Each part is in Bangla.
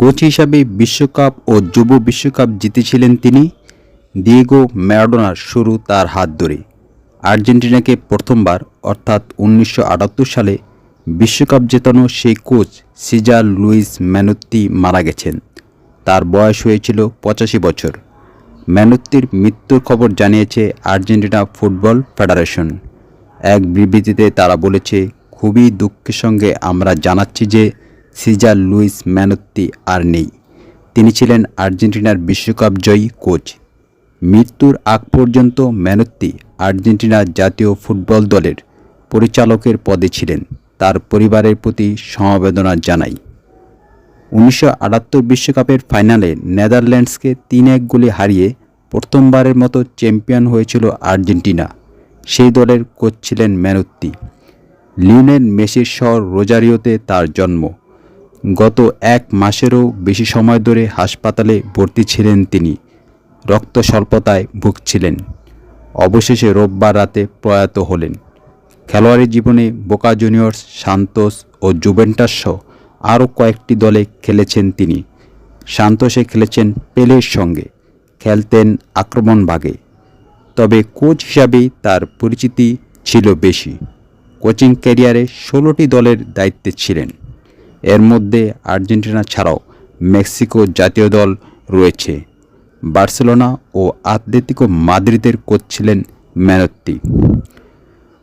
কোচ হিসাবে বিশ্বকাপ ও যুব বিশ্বকাপ জিতেছিলেন তিনি। দিয়েগো ম্যারাডোনার শুরু তার হাত ধরে। আর্জেন্টিনাকে প্রথমবার, অর্থাৎ উনিশশো আটাত্তর সালে, বিশ্বকাপ জেতানো সেই কোচ সিজার লুইস ম্যানুত্তি মারা গেছেন। তার বয়স হয়েছিল পঁচাশি বছর। ম্যানুত্তির মৃত্যুর খবর জানিয়েছে আর্জেন্টিনা ফুটবল ফেডারেশন। এক বিবৃতিতে তারা বলেছে, খুবই দুঃখের সঙ্গে আমরা জানাচ্ছি যে সিজার লুইস ম্যানুত্তি আর নেই। তিনি ছিলেন আর্জেন্টিনার বিশ্বকাপ জয়ী কোচ। মৃত্যুর আগ পর্যন্ত ম্যানুত্তি আর্জেন্টিনার জাতীয় ফুটবল দলের পরিচালকের পদে ছিলেন। তার পরিবারের প্রতি সমবেদনা জানাই। উনিশশো বিশ্বকাপের ফাইনালে নেদারল্যান্ডসকে তিন এক গোলে হারিয়ে প্রথমবারের মতো চ্যাম্পিয়ন হয়েছিল আর্জেন্টিনা। সেই দলের কোচ ছিলেন ম্যানুত্তি। লিওনেল মেসির শহর রোজারিওতে তার জন্ম। গত এক মাসেরও বেশি সময় ধরে হাসপাতালে ভর্তি ছিলেন তিনি। রক্ত স্বল্পতায় ভুগছিলেন। অবশেষে রোববার রাতে প্রয়াত হলেন। খেলোয়াড়ি জীবনে বোকা জুনিয়র্স সান্তোস ও জুভেন্টাস আরও কয়েকটি দলে খেলেছেন তিনি। সান্তোসে খেলেছেন পেলের সঙ্গে, খেলতেন আক্রমণ ভাগে তবে কোচ হিসাবেই তার পরিচিতি ছিল বেশি। কোচিং ক্যারিয়ারে ষোলোটি দলের দায়িত্বে ছিলেন। এর মধ্যে আর্জেন্টিনা ছাড়াও মেক্সিকো জাতীয় দল রয়েছে। বার্সেলোনা ও আতলেতিকো মাদ্রিদের কোচ ছিলেন ম্যানত্তি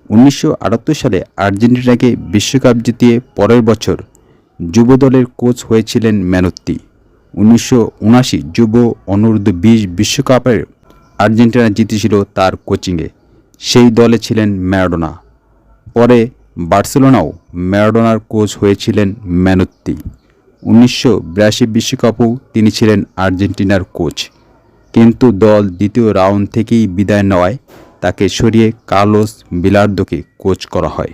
উনিশশো আটাত্তর সালে আর্জেন্টিনাকে বিশ্বকাপ জিতিয়ে পরের বছর যুব দলের কোচ হয়েছিলেন ম্যানত্তি উনিশশো উনআশি যুব অনূর্ধ্ব বিশ বিশ্বকাপের আর্জেন্টিনা জিতেছিল তার কোচিংয়ে। সেই দলে ছিলেন ম্যারাডোনা। পরে বার্সেলোনাও ম্যারাডোনার কোচ হয়েছিলেন ম্যানুত্তি। উনিশশো বিরাশি বিশ্বকাপও তিনি ছিলেন আর্জেন্টিনার কোচ। কিন্তু দল দ্বিতীয় রাউন্ড থেকেই বিদায় নেওয়ায় তাকে সরিয়ে কার্লোস বিলার্দোকে কোচ করা হয়।